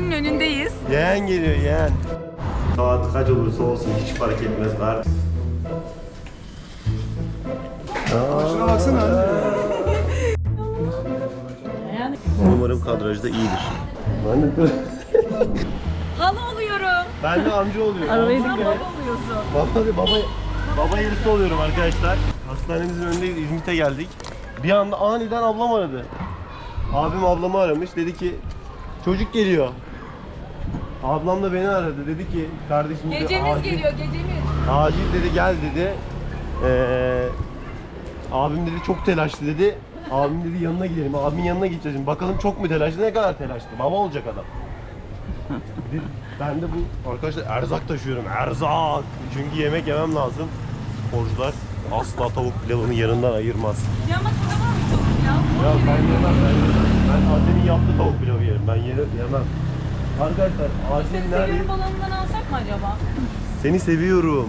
hastanenin önündeyiz. Yeğen geliyor yeğen. Saat kaç olursa olsun hiç fark etmez. Var. Şuna baksana. Umarım kadrajda iyidir. Ben de Hala oluyorum. ben de amca oluyorum. Sen baba oluyorsun. Baba, baba, baba yerisi oluyorum arkadaşlar. Hastanemizin önündeyiz. İzmit'e geldik. Bir anda aniden ablam aradı. Abim ablamı aramış. Dedi ki çocuk geliyor. Ablam da beni aradı. Dedi ki kardeşim dedi, Gecemiz acil- geliyor gecemiz. Acil dedi gel dedi. Ee, abim dedi çok telaşlı dedi. Abim dedi yanına gidelim. Abimin yanına gideceğiz. Şimdi Bakalım çok mu telaşlı? Ne kadar telaşlı? Baba olacak adam. Ben de bu arkadaşlar erzak taşıyorum. Erzak. Çünkü yemek yemem lazım. Sporcular asla tavuk pilavını yanından ayırmaz. Ya burada var mı tavuk ya? Ya ben yemem ben yemem. Ben annemin yaptığı tavuk pilavı yerim. Ben yerim, yemem. Arkadaşlar acil Seni nerede? seviyorum balonundan alsak mı acaba? Seni seviyorum.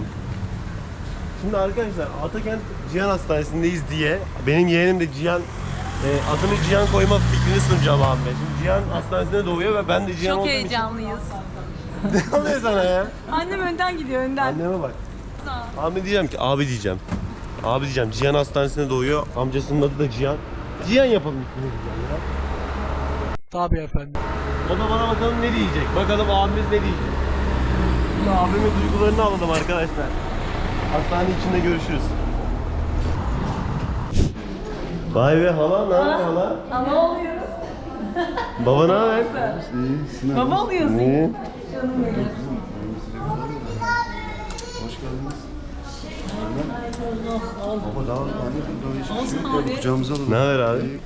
Şimdi arkadaşlar Atakent Cihan Hastanesi'ndeyiz diye benim yeğenim de Cihan e, adını Cihan koyma fikrini sunacağım abi. Şimdi Cihan Hastanesi'nde doğuyor ve ben de Cihan Çok olduğum heyecanlıyız. için... ne oluyor sana ya? Annem önden gidiyor önden. Anneme bak. Abi diyeceğim ki abi diyeceğim. Abi diyeceğim Cihan Hastanesi'nde doğuyor. Amcasının adı da Cihan. Cihan yapalım. Tabii efendim. O da bana bakalım ne diyecek. Bakalım abimiz ne diyecek. Şimdi abimin duygularını alalım arkadaşlar. Hastane içinde görüşürüz. Vay be hala ne haber hala? Ama oluyoruz. Baba ne haber? Baba oluyorsun. İyi. Baba daha anne böyle hiçbir şey yok. Kucağımıza alalım. Ne haber abi?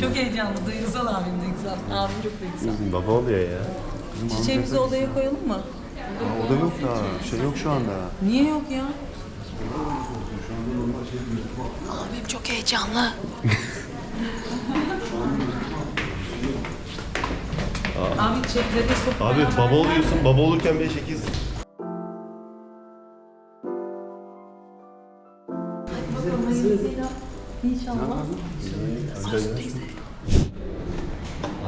Çok heyecanlı. Duygusal abim duygusal. Abim çok duygusal. Baba oluyor ya. Çiçeğimizi odaya koyalım mı? Aa, O da yok da. Şey yok şu anda. Niye yok ya? Abim çok heyecanlı. Abi çiçekleri sok. Abi baba oluyorsun. Baba olurken bir şekilsin. İnşallah.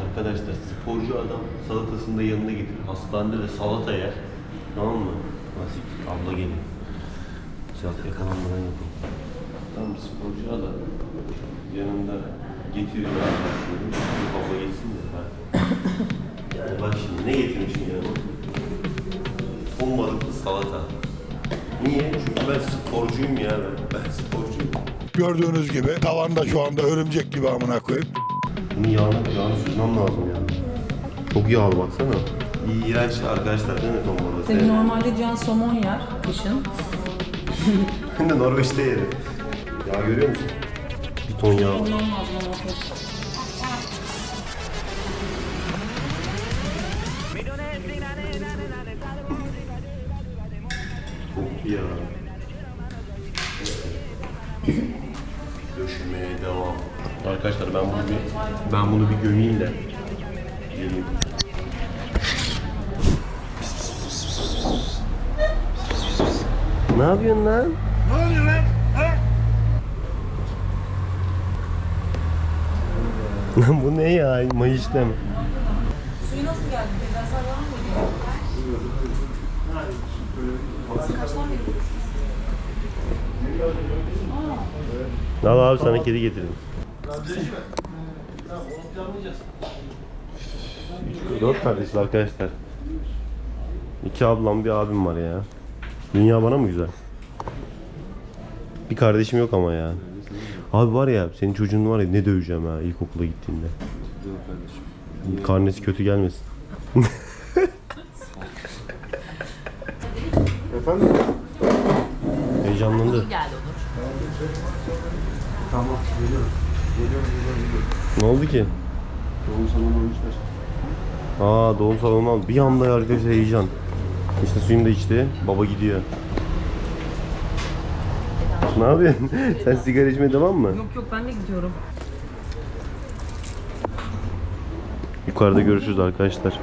Arkadaşlar sporcu adam salatasını da yanında getirir. Hastanede de salata yer. Tamam mı? Nasip abla geliyor. Sıcak yakalanmadan yapalım. Tamam sporcu adam yanında getiriyor. Şimdi abla geçsin de. Yani bak şimdi ne getirmişim yanıma? Ton balıklı salata. Niye? Çünkü ben sporcuyum ya ben. Ben sporcuyum. Gördüğünüz gibi tavanda şu anda örümcek gibi amına koyayım. Bunun yağını, yağını süzmem lazım ya. Çok yağlı baksana. İğrenç arkadaşlar değil mi ton balığı? Tabii normalde Can somon yer kışın. Ben de Norveç'te yerim. Ya görüyor musun? Bir ton yağ var. Lazım ama Çok ya. Arkadaşlar ben bunu bir ben bunu bir gömeyim de. Geleyim. Ne yapıyorsun lan? Ne oluyor lan? Ha? Lan bu ne ya? Mayışta mı? Suyu nasıl geldi? Bedensel var mı? Kaçtan beri? Al abi sana kedi getirdim. Dört kardeşler arkadaşlar. İki ablam bir abim var ya. Dünya bana mı güzel? Bir kardeşim yok ama ya. Abi var ya senin çocuğun var ya ne döveceğim ha ilkokula gittiğinde. Karnesi kötü gelmesin. Efendim? Heyecanlandı. Geldi olur. Tamam geliyorum. Geliyorum geliyorum geliyorum. Ne oldu ki? Doğum salonu olmuşlar. Aa doğum salonu aldı. Bir anda arkadaşlar heyecan. İşte suyunu da içti. Baba gidiyor. Ne yapıyorsun? Sen sigara içmeye devam mı? Yok yok ben de gidiyorum. Yukarıda görüşürüz arkadaşlar.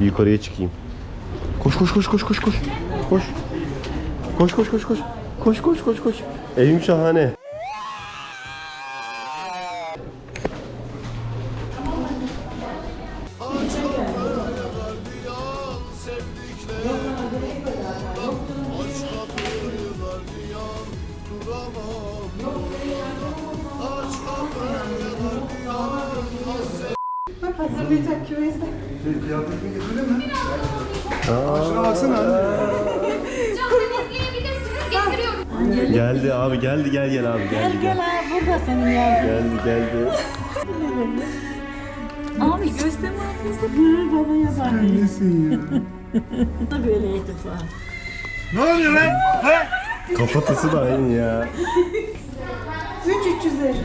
Bir yukarıya çıkayım. Koş koş koş koş koş koş. Koş. Koş koş koş koş. Koş koş koş koş. Evim şahane. Şey, kıyafetini getirdin mi? Şuna baksana anne. Canınız gelebilirsiniz. Getiriyorum. Geldi abi geldi gel gel abi geldi gel. ha burada senin ya. Geldi geldi. Abi göz temasınızı hı babaya bak. Nesin ya? Böyleydi falan. Kafatası da aynı ya. 3350.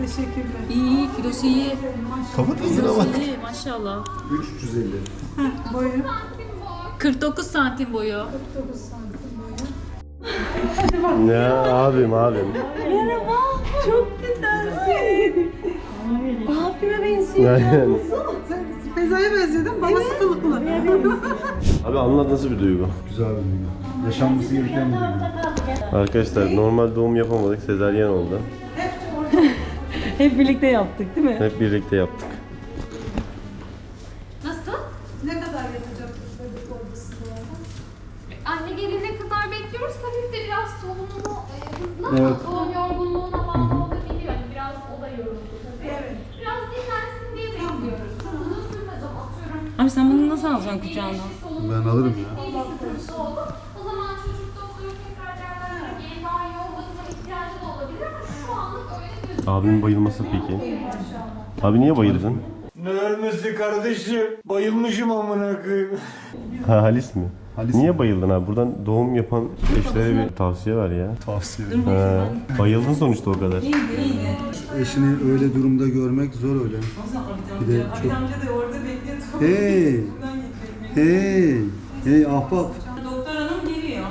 Teşekkürler. İyi iyi kilosu iyi. Kafatasına bak. İyi maşallah. 3350. Boyu. 49 santim boyu. Ya abim abim. Merhaba. Çok güzelsin. Abime benziyor. Feza'ya benziyordun. Babası kılıklı. Abi anlat nasıl bir duygu? Güzel bir duygu. Yaşanması gereken bir duygu. Arkadaşlar normal doğum yapamadık. Sezaryen oldu. Hep birlikte yaptık değil mi? Hep birlikte yaptık. Nasıl? Ne kadar yatacak çocuk arada? Anne gelene kadar bekliyoruz. Hafif de biraz solunumu e, hızlı Evet. ama yorgunluğuna bağlı olabiliyor. Hani biraz o da yoruldu tabii. Evet. Biraz dinlensin diye bekliyoruz. Uzun sürmez ama atıyorum. Abi sen bunu nasıl alacaksın kucağına? Ben alırım ya. Bir sıkıntı oldu. O zaman çocuk doktoru tekrar değerlendirip yeni daha yoğun bakıma ihtiyacı da olabilir ama şu anlık Abimin bayılması peki. Abi niye bayıldın? Ne ölmesi kardeşim? Bayılmışım amına koyayım. Ha Halis mi? Halis niye mi? bayıldın abi? Buradan doğum yapan eşlere bir tavsiye ver ya. Tavsiye Ha, bayıldın sonuçta o kadar. Eşini öyle durumda görmek zor öyle. Bir de çok... amca da orada bekliyor. Hey! Hey! Hey ahbap! Doktor hanım geliyor.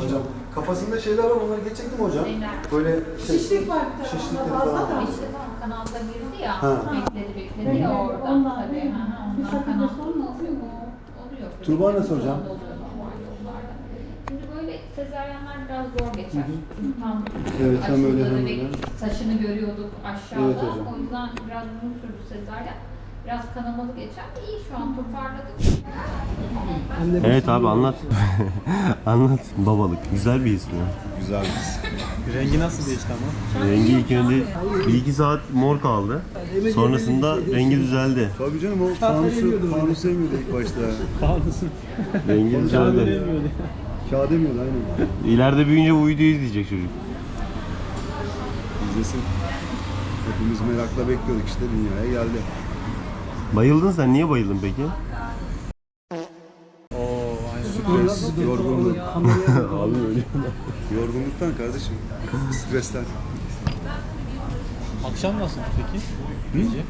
Hocam kafasında şeyler var onları geçecektim hocam. Böyle şey, Şişlik var bir tarafında Şişlikleri fazla falan. da. İşte tam kanalda girdi ya, Ha. bekledi bekledi ya oradan tabii. Ha, ha, Ondan kanalda oluyor mu? Oluyor. Tuğba nasıl hocam? Oluyor normal yollarda. Şimdi böyle sezaryenler biraz zor geçer. Çünkü tam Evet, hem öyle ve. Saçını görüyorduk aşağıda. Evet hocam. O yüzden biraz uzun sürdü sezaryen. Biraz kanamalı geçer. İyi şu an toparladık. Evet abi anlat. anlat. Babalık. Güzel bir his mi? Güzel Rengi nasıl değişti ama? Rengi ilk önce bir iki saat mor kaldı. Sonrasında rengi düzeldi. Tabii canım o fanusu, fanus sevmiyordu ilk başta. Pahalısı. Rengi düzeldi. Kağıt demiyordu aynen. İleride büyüyünce bu videoyu izleyecek çocuk. İzlesin. Hepimiz merakla bekliyorduk işte dünyaya geldi. Bayıldın sen. Niye bayıldın peki? Stres, yorgunluk. abi öyle. Yorgunluktan kardeşim. Stresten. Akşam nasıl peki? Gece?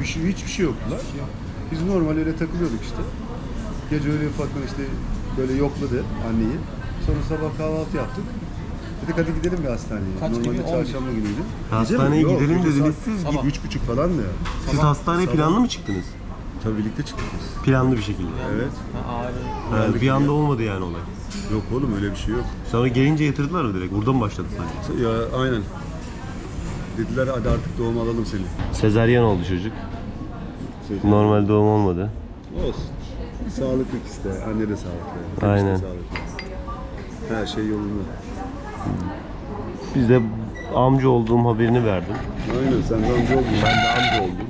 Bir şey, hiçbir şey yoktular. Biz normal öyle takılıyorduk işte. Gece öyle ufaktan işte böyle yokladı anneyi. Sonra sabah kahvaltı yaptık. Dedik hadi gidelim bir hastaneye. Kaç gibi? Normalde 11. çarşamba günüydü. Hastaneye Gece mi? Yok, gidelim gece dediniz saat- siz. Sabah. Üç buçuk falan da ya. Siz hastaneye planlı mı çıktınız? Tabii birlikte çıktık biz. Planlı bir şekilde. Evet. Ha, ağrı. Ha, bir anda olmadı yani olay. Yok oğlum öyle bir şey yok. Sonra gelince yatırdılar mı direkt? Buradan başladı sadece. Ya aynen. Dediler hadi artık doğum alalım seni. Sezaryen oldu çocuk. Normal doğum olmadı. Olsun. Sağlıklı ikisi de. Anne de sağlıklı. De Aynen. sağlıklı. Her şey yolunda. Biz de amca olduğum haberini verdim. Aynen sen de amca oldun. Ben de amca oldum.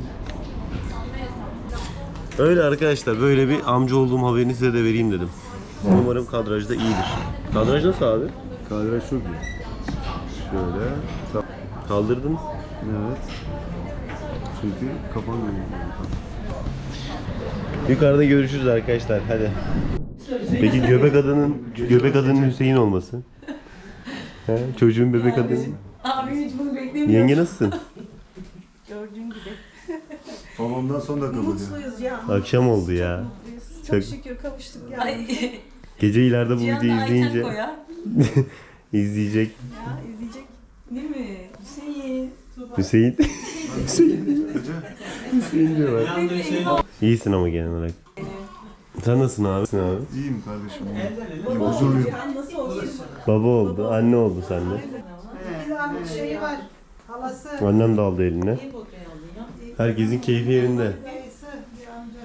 Öyle arkadaşlar böyle bir amca olduğum haberini size de vereyim dedim. Umarım kadrajda iyidir. Kadraj nasıl abi? Kadraj çok iyi. Şöyle. Kaldırdın. Evet. Çünkü kafan dönüyor. Yukarıda görüşürüz arkadaşlar hadi. Peki göbek adının göbek adının Hüseyin olması? He, çocuğun bebek adı. Abi hiç bunu beklemiyorum. Yenge nasılsın? Gördüğün gibi. Babamdan son dakika buluyor. Mutluyuz ya. Akşam oldu ya. Çok Çok- şükür kavuştuk ya. Ay. Gece ileride bu Cihan da videoyu Ayten izleyince koyar. izleyecek Ya izleyecek. Değil mi? Hüseyin. Hüseyin. Hüseyin diyorlar. İyisin ama genel olarak. Sen nasılsın abi? Nasılsın abi? İyiyim kardeşim. İyiyim. Huzurluyum. Baba oldu, anne oldu sende. Bir şeyi var. Halası. Annem de aldı eline. Herkesin keyfi yerinde.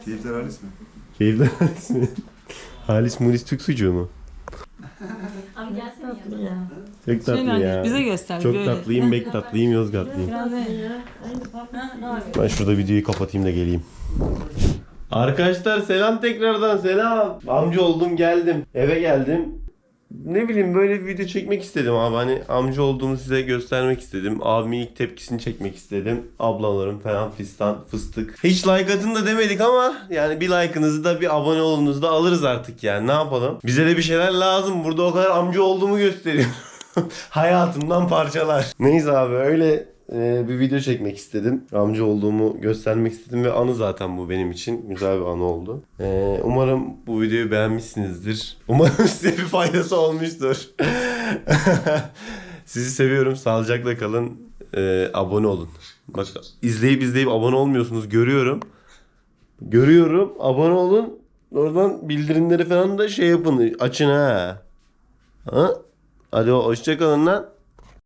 Keyifler Halis mi? Keyifler Halis mi? Halis Mulis Türk sucuğu mu? Abi gelsene ya. Çok tatlı Şöyle ya. bize göster, Çok böyle. tatlıyım, bek tatlıyım, Yozgatlıyım. Ben şurada videoyu kapatayım da geleyim. Arkadaşlar selam tekrardan selam. Amca oldum geldim. Eve geldim. Ne bileyim böyle bir video çekmek istedim abi. Hani amca olduğumu size göstermek istedim. Abimin ilk tepkisini çekmek istedim. Ablalarım falan fistan fıstık. Hiç like atın da demedik ama yani bir like'ınızı da bir abone olunuz da alırız artık yani ne yapalım. Bize de bir şeyler lazım. Burada o kadar amca olduğumu gösteriyor. Hayatımdan parçalar. Neyse abi öyle e, bir video çekmek istedim. Amca olduğumu göstermek istedim ve anı zaten bu benim için. Güzel bir anı oldu. E, umarım bu videoyu beğenmişsinizdir. Umarım size bir faydası olmuştur. Sizi seviyorum. Sağlıcakla kalın. E, abone olun. Bak izleyip izleyip abone olmuyorsunuz. Görüyorum. Görüyorum. Abone olun. Oradan bildirimleri falan da şey yapın. Açın ha. Ha? Hadi hoşçakalın lan.